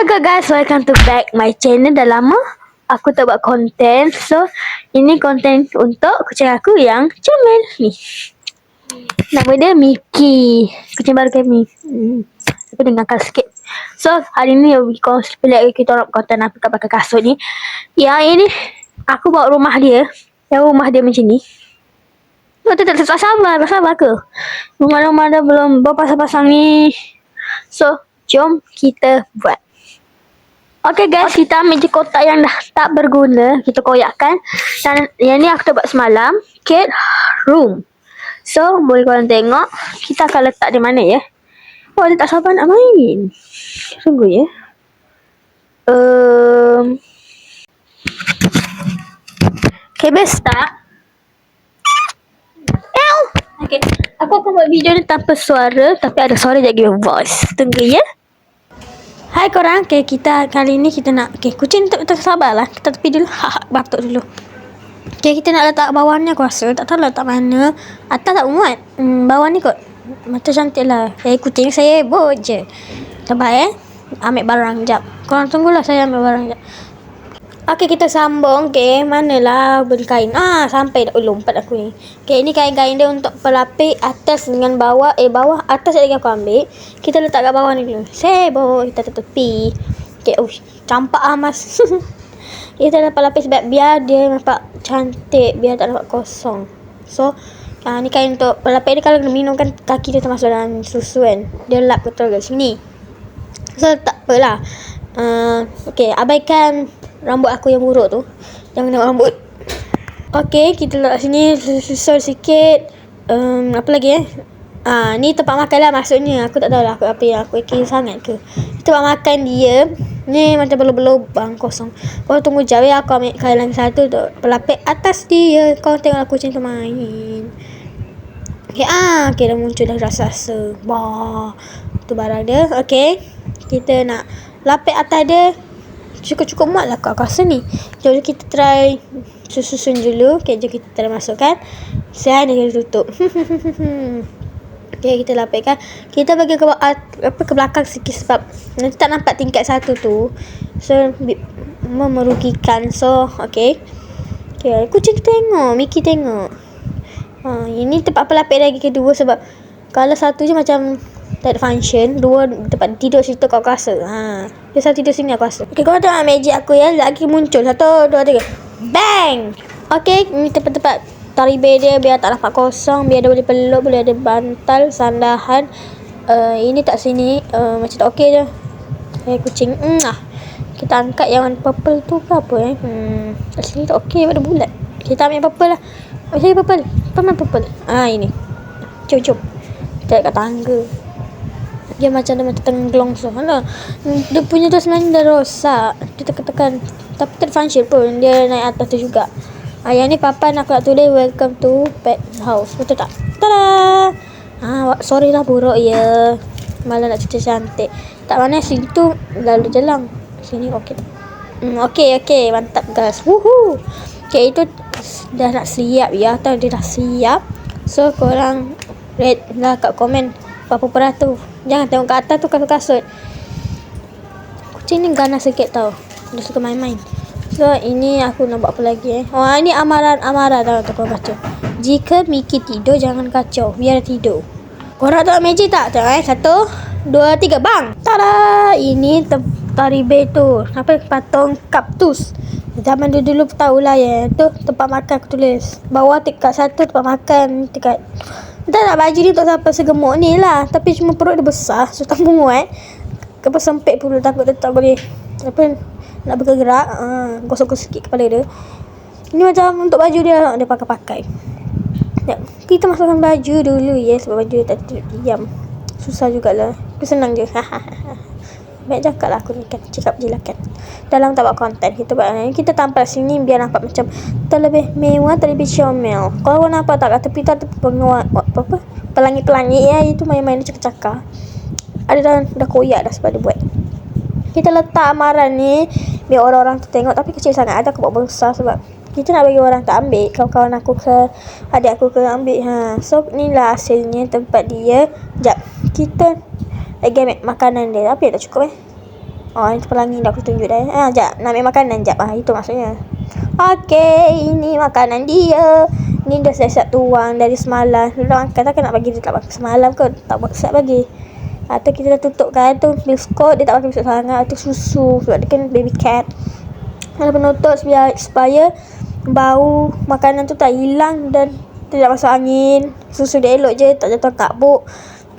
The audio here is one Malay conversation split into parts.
Hello guys, welcome to back my channel. Dah lama aku tak buat konten. So, ini konten untuk kucing aku yang comel ni. Nama dia Miki. Kucing baru kami. Hmm. Dia ngakal sikit. So, hari ni kita lihat kita orang buat konten apa kat belakang kasut ni. Yang ini, aku bawa rumah dia. Yang rumah dia macam ni. Tak, tak, tak sabar, tak sabar ke? Rumah-rumah dia belum berpasang-pasang ni. So, jom kita buat. Okay guys, kita ambil je kotak yang dah tak berguna. Kita koyakkan. Dan yang ni aku dah buat semalam. Cat room. So, boleh korang tengok. Kita akan letak di mana ya. Oh, dia tak sabar nak main. Tunggu ya. Um, okay, best tak? Okay, aku akan buat video ni tanpa suara. Tapi ada suara jadi voice. Tunggu ya. Hai korang, okay, kita kali ni kita nak Okay, kucing tak, tak sabar lah Kita tepi dulu, ha, batuk dulu. Okay, kita nak letak bawah ni aku rasa Tak tahu letak mana Atas tak muat hmm, Bawah ni kot. Macam cantik lah. Eh, kucing saya hebut je Sabar eh Ambil barang jap Korang tunggulah saya ambil barang jap Okey, kita sambung. Okey, manalah beli kain. Ah, sampai dah. Oh, lompat aku ni. Okey, ini kain-kain dia untuk pelapis atas dengan bawah. Eh, bawah. Atas lagi aku ambil. Kita letak kat bawah ni dulu. Sebo. Kita tepi. Okey, oh, campak ah, mas. kita dapat lapis sebab biar dia nampak cantik. Biar tak nampak kosong. So, ah, ni kain untuk pelapis ni kalau minum kan kaki dia termasuk dalam susu kan. Dia lap betul kat sini. So, tak apalah. Uh, Okey, abaikan rambut aku yang buruk tu. Jangan tengok rambut. Okey, kita letak sini susul sikit. Um, apa lagi eh? Ah, ni tempat makan lah maksudnya. Aku tak tahu lah apa yang aku fikir sangat ke. Tempat makan dia. Ni macam berlubang kosong. Kau tunggu jauh ya. Aku ambil kain lagi satu tu. Pelapik atas dia. Kau tengok aku macam tu main. Okay, ah, okay, dah muncul dah rasa-rasa. Wah, tu barang dia. Okay, kita nak lapik atas dia cukup-cukup muat lah kat rasa ni. Jom kita try susun dulu. Okay, jom kita try masukkan. Saya ni kita tutup. okay, kita lapikkan. Kita bagi ke, apa, ke belakang sikit sebab nanti tak nampak tingkat satu tu. So, memerugikan. So, okay. Okay, kucing tengok. Miki tengok. Ha, ini tempat pelapik lagi kedua sebab kalau satu je macam tak function dua tempat tidur situ kau rasa ha dia satu tidur sini aku rasa. Okey kau tengok magic aku ya. Lagi muncul. Satu dua tiga. Bang! Okey ni tempat-tempat taribe dia biar tak nampak kosong biar dia boleh peluk boleh ada bantal sandahan. Uh, ini tak sini. Uh, macam tak okey je. Eh kucing. Mm, ah. kita angkat yang purple tu ke apa eh? Hmm kat sini tak okey ada bulat. Kita ambil purple lah. Macam purple? Purple purple. Ah ini. Jom kita kat tangga dia macam dia macam tenggelong so. Hala. Dia punya tu sebenarnya dah rosak. Dia tekan-tekan. Tapi tak pun. Dia naik atas tu juga. Ah, yang ni papa nak aku nak tulis welcome to pet house. Betul tak? Tada! Ah, sorry lah buruk ya. Malah nak cerita cantik. Tak mana situ lalu jalan. Sini okey. Hmm, okey okey. Mantap guys. Woohoo. Okey itu dah nak siap ya. Tahu dia dah siap. So korang rate lah kat komen berapa peratus. Jangan tengok ke atas tu kasut-kasut. Kucing ni ganas sikit tau. Dia suka main-main. So, ini aku nak buat apa lagi eh. Oh, ini amaran-amaran tau tu baca. Jika Miki tidur, jangan kacau. Biar tidur. Korang tengok magic tak? Tengok eh. Satu, dua, tiga. Bang! Tada! Ini taribe tu. Apa? Patung kaptus. Zaman dulu dulu tahulah ya. Tu tempat makan aku tulis. Bawah tingkat satu tempat makan. Tingkat tak nak baju ni untuk siapa segemuk ni lah. Tapi cuma perut dia besar. So tak muat. Kepa sempit pun takut dia tak boleh. Apa nak bergerak. Uh, gosok-gosok sikit kepala dia. Ini macam untuk baju dia. Dia pakai-pakai. Ya, kita masukkan baju dulu ya. Sebab baju dia tak diam. Susah jugalah. Tapi senang je. Baik cakap lah aku ni kan Cakap je lah kan. Dalam tak buat konten Kita buat ni Kita tampal sini Biar nampak macam Terlebih mewah Terlebih comel. Kalau kau nampak tak Kat tepi tu penguat Apa apa Pelangi-pelangi ya Itu main-main cakap-cakap. Ada dah, dah koyak dah sebab dia buat. Kita letak amaran ni Biar orang-orang tu tengok. Tapi kecil sangat Ada aku buat besar sebab kita nak bagi orang tak ambil. Kawan-kawan aku ke Adik aku ke ambil. Ha. So ni lah hasilnya Tempat dia. Sekejap Kita lagi ambil makanan dia. Yang tak cukup eh? Oh, ini pelangi dah aku tunjuk dah. Ah, jap. Nak ambil makanan jap. Ah, itu maksudnya. Okey, ini makanan dia. Ni dah siap-siap tuang dari semalam. Dulu makan takkan nak bagi dia tak makan semalam ke? Tak buat siap bagi. Atau kita dah tutup kan tu biskut dia tak makan biskut sangat. Tu susu sebab dia kan baby cat. Ada penutup supaya, supaya bau makanan tu tak hilang dan tidak masuk angin. Susu dia elok je tak jatuh kat buk.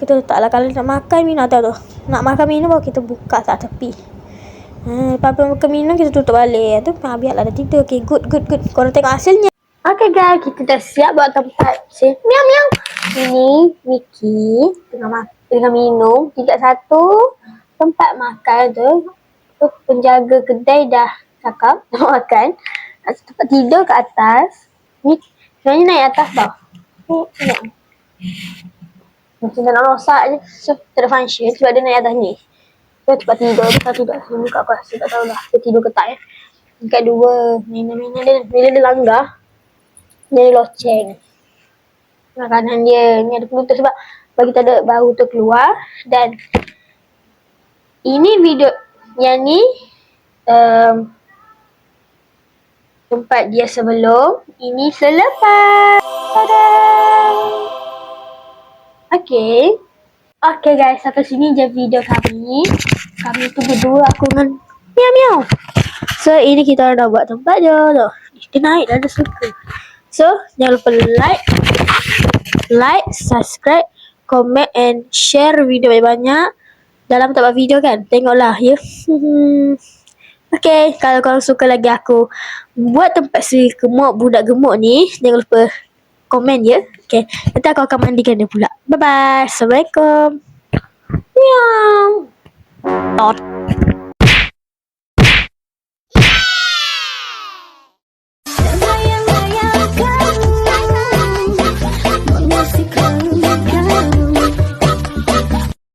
Kita letaklah kalau nak makan minum tahu tu. Nak makan minum baru kita buka kat tepi. Ha, lepas makan minum kita tutup balik. Tu ha, biarlah dah tidur. Okay, good, good, good. Korang tengok hasilnya. Okay guys, kita dah siap buat tempat sih. Miau miau. Ini Miki tengah makan tengah minum. Tiga satu tempat makan tu. Tu penjaga kedai dah cakap nak makan. Lepas tu Tempat tidur kat atas. Ni sebenarnya naik atas tau. Ni tengok. Macam dah nak rosak je. So, tak ada function sebab dia naik atas ni. So, tempat tidur. Tempat tidur. Saya buka aku rasa tak tahulah. Dia tidur ke tak ya. Tingkat dua. Mainan-mainan dia. Bila dia langgar. Dia ada loceng. Makanan dia. Ni ada penutup sebab bagi tak ada bau tu keluar. Dan ini video yang ni um, tempat dia sebelum. Ini selepas. Tada! Okay. Okay guys, sampai sini je video kami. Kami tu berdua aku dengan Miau Miau. So ini kita dah buat tempat je tu. Dia naik dah ada suka. So jangan lupa like, like, subscribe, comment and share video banyak-banyak. Dalam buat video kan? Tengoklah ya. Okay, kalau korang suka lagi aku buat tempat si gemuk, budak gemuk ni, jangan lupa komen ya. Okay, nanti aku akan mandikan dia pula. Bye-bye. Assalamualaikum. Meow. Dot.